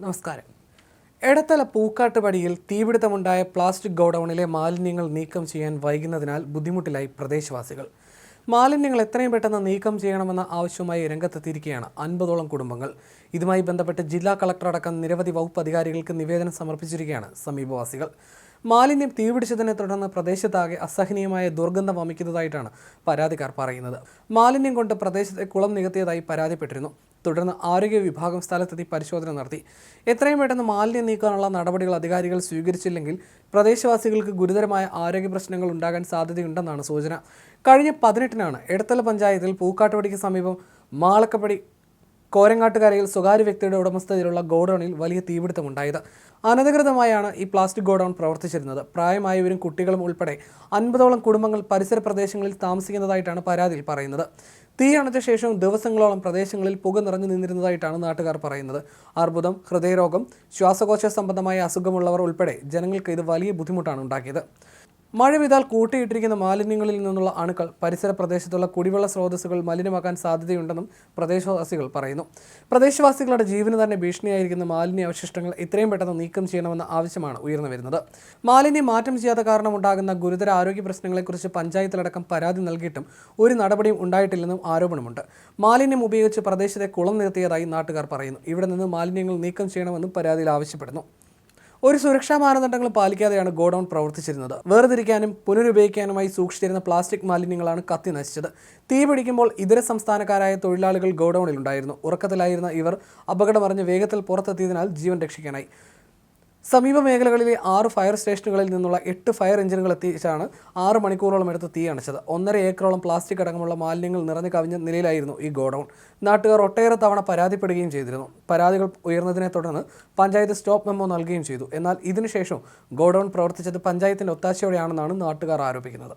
നമസ്കാരം. എടത്തല പൂക്കാട്ടുപടിയിൽ തീപിടുത്തമുണ്ടായ പ്ലാസ്റ്റിക് ഗോഡൌണിലെ മാലിന്യങ്ങൾ നീക്കം ചെയ്യാൻ വൈകുന്നതിനാൽ ബുദ്ധിമുട്ടിലായി പ്രദേശവാസികൾ. മാലിന്യങ്ങൾ എത്രയും പെട്ടെന്ന് നീക്കം ചെയ്യണമെന്ന ആവശ്യവുമായി രംഗത്തെത്തിയിരിക്കുകയാണ് അൻപതോളം കുടുംബങ്ങൾ. ഇതുമായി ബന്ധപ്പെട്ട് ജില്ലാ കളക്ടർ അടക്കം നിരവധി വകുപ്പ് അധികാരികൾക്ക് നിവേദനം സമർപ്പിച്ചിരിക്കുകയാണ് സമീപവാസികൾ. മാലിന്യം തീപിടിച്ചതിനെ തുടർന്ന് പ്രദേശത്താകെ അസഹനീയമായ ദുർഗന്ധം വമിക്കുന്നതായിട്ടാണ് പരാതിക്കാർ പറയുന്നത്. മാലിന്യം കൊണ്ട് പ്രദേശത്തെ കുളം നികത്തിയതായി പരാതിപ്പെട്ടിരുന്നു. തുടർന്ന് ആരോഗ്യ വിഭാഗം സ്ഥലത്തെത്തി പരിശോധന നടത്തി. എത്രയും പെട്ടെന്ന് മാലിന്യം നീക്കാനുള്ള നടപടികൾ അധികാരികൾ സ്വീകരിച്ചില്ലെങ്കിൽ പ്രദേശവാസികൾക്ക് ഗുരുതരമായ ആരോഗ്യ പ്രശ്നങ്ങൾ ഉണ്ടാകാൻ സാധ്യതയുണ്ടെന്നാണ് സൂചന. കഴിഞ്ഞ പതിനെട്ടിനാണ് എടത്തല പഞ്ചായത്തിൽ പൂക്കാട്ടുപടിക്ക് സമീപം മാളക്കപ്പടി കോരങ്ങാട്ടുകരയിൽ സ്വകാര്യ വ്യക്തിയുടെ ഉടമസ്ഥതയിലുള്ള ഗോഡൌണിൽ വലിയ തീപിടുത്തമുണ്ടായത്. അനധികൃതമായാണ് ഈ പ്ലാസ്റ്റിക് ഗോഡൌൺ പ്രവർത്തിച്ചിരുന്നത്. പ്രായമായവരും കുട്ടികളും ഉൾപ്പെടെ അൻപതോളം കുടുംബങ്ങൾ പരിസര പ്രദേശങ്ങളിൽ താമസിക്കുന്നതായിട്ടാണ് പരാതിയിൽ പറയുന്നത്. തീ അണച്ച ശേഷവും ദിവസങ്ങളോളം പ്രദേശങ്ങളിൽ പുക നിറഞ്ഞു നിന്നിരുന്നതായിട്ടാണ് നാട്ടുകാർ പറയുന്നത്. അർബുദം ഹൃദയരോഗം ശ്വാസകോശ സംബന്ധമായ അസുഖമുള്ളവർ ഉൾപ്പെടെ ജനങ്ങൾക്ക് ഇത് വലിയ ബുദ്ധിമുട്ടാണ് ഉണ്ടാക്കിയത്. മഴ പെയ്താൽ കൂട്ടിയിട്ടിരിക്കുന്ന മാലിന്യങ്ങളിൽ നിന്നുള്ള അണുക്കൾ പരിസര പ്രദേശത്തുള്ള കുടിവെള്ള സ്രോതസ്സുകൾ മലിനമാക്കാൻ സാധ്യതയുണ്ടെന്നും പ്രദേശവാസികൾ പറയുന്നു. പ്രദേശവാസികളുടെ ജീവന് തന്നെ ഭീഷണിയായിരിക്കുന്ന മാലിന്യ അവശിഷ്ടങ്ങൾ എത്രയും പെട്ടെന്ന് നീക്കം ചെയ്യണമെന്ന ആവശ്യമാണ് ഉയർന്നു വരുന്നത്. മാലിന്യം മാറ്റം ചെയ്യാത്ത കാരണം ഉണ്ടാകുന്ന ഗുരുതര ആരോഗ്യ പ്രശ്നങ്ങളെക്കുറിച്ച് പഞ്ചായത്തിലടക്കം പരാതി നൽകിയിട്ടും ഒരു നടപടിയും ഉണ്ടായിട്ടില്ലെന്നും ആരോപണമുണ്ട്. മാലിന്യം ഉപയോഗിച്ച് പ്രദേശത്തെ കുളം നിർത്തിയതായി നാട്ടുകാർ പറയുന്നു. ഇവിടെ നിന്ന് മാലിന്യങ്ങൾ നീക്കം ചെയ്യണമെന്നും പരാതിയിൽ ആവശ്യപ്പെടുന്നു. ഒരു സുരക്ഷാ മാനദണ്ഡങ്ങൾ പാലിക്കാതെയാണ് ഗോഡൌൺ പ്രവർത്തിച്ചിരുന്നത്. വേർതിരിക്കാനും പുനരുപയോഗിക്കാനുമായി സൂക്ഷിച്ചിരുന്ന പ്ലാസ്റ്റിക് മാലിന്യങ്ങളാണ് കത്തി നശിച്ചത്. തീ പിടിക്കുമ്പോൾ ഇതര സംസ്ഥാനക്കാരായ തൊഴിലാളികൾ ഗോഡൌണിൽ ഉണ്ടായിരുന്നു ഉറക്കത്തിലായിരുന്ന ഇവർ അപകടമറിഞ്ഞ് വേഗത്തിൽ പുറത്തെത്തിയതിനാൽ ജീവൻ രക്ഷിക്കാനായി. സമീപ മേഖലകളിലെ ആറ് ഫയർ സ്റ്റേഷനുകളിൽ നിന്നുള്ള എട്ട് ഫയർ എഞ്ചിനുകൾ എത്തിച്ചാണ് ആറ് മണിക്കൂറോളം എടുത്ത് തീ അണച്ചത്. ഒന്നര ഏക്കറോളം പ്ലാസ്റ്റിക് അടങ്ങമുള്ള മാലിന്യങ്ങൾ നിറഞ്ഞു കവിഞ്ഞ നിലയിലായിരുന്നു ഈ ഗോഡൌൺ. നാട്ടുകാർ ഒട്ടേറെ തവണ പരാതിപ്പെടുകയും ചെയ്തിരുന്നു. പരാതികൾ ഉയർന്നതിനെ തുടർന്ന് പഞ്ചായത്ത് സ്റ്റോപ്പ് മെമ്മോ നൽകുകയും ചെയ്തു. എന്നാൽ ഇതിനുശേഷം ഗോഡൌൺ പ്രവർത്തിച്ചത് പഞ്ചായത്തിന്റെ ഒത്താശയോടെയാണെന്നാണ് നാട്ടുകാർ ആരോപിക്കുന്നത്.